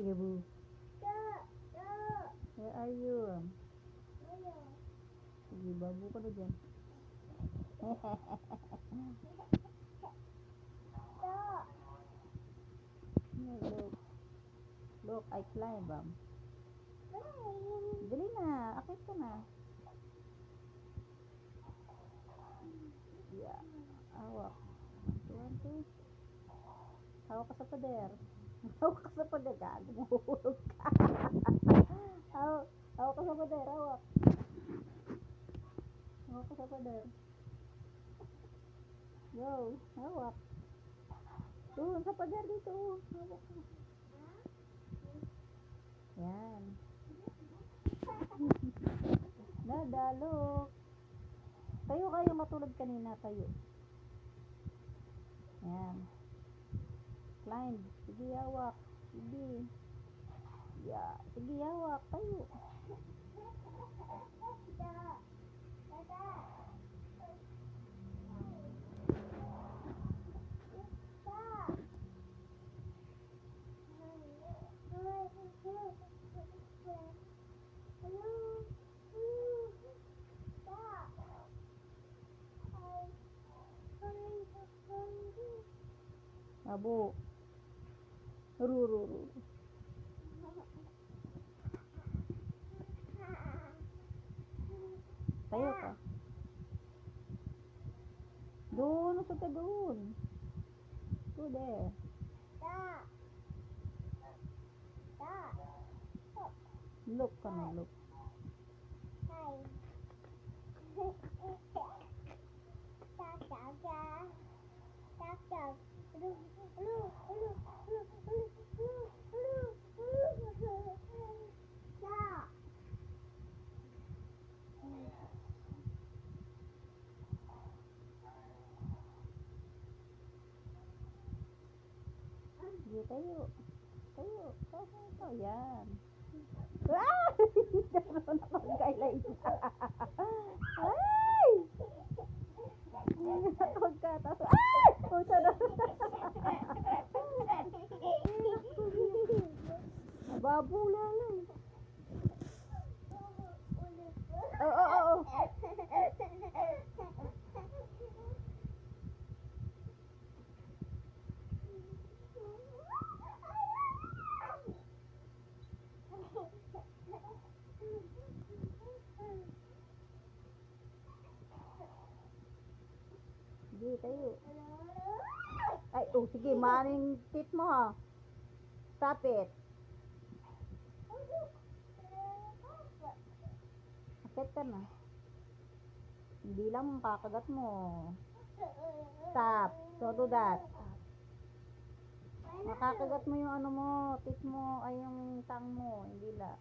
peekaboo. Where are you? Sige, babu ka na dyan. No, look. Look, I climb, um. Dali na, akit ka na. Yeah. Hawak. One, two. Hawak ka sa pader. Hawak ka sa pader. Gago, mahulog ka. hawak ka sa pader, hawak. Hawak ka sa pader. Go, hawak. Doon, sa pader dito. Hawak ka. Yan. Nadalo. Tayo kayo matulad kanina, tayo. Yan. Climb. Sige, hawak. Sige. Yeah. Sige, hawak. Tayo. Abo. Ru, ru, ru. Tayo ka. Doon, usog ka doon. Go there. Look ka na, look. Sige, tayo. Tayo. Tayo. Tayo. Yan. Ah! Na. Ay! Ka. Tapos, ay! Huwag ka na. Babula Sige, tayo. Ay, oh, sige, maring tit mo ha. Stop it. Akit ka na. Hindi lang kakagat mo. Stop. Don't do that. Makakagat mo yung ano mo, tit mo, ay yung tang mo, hindi la.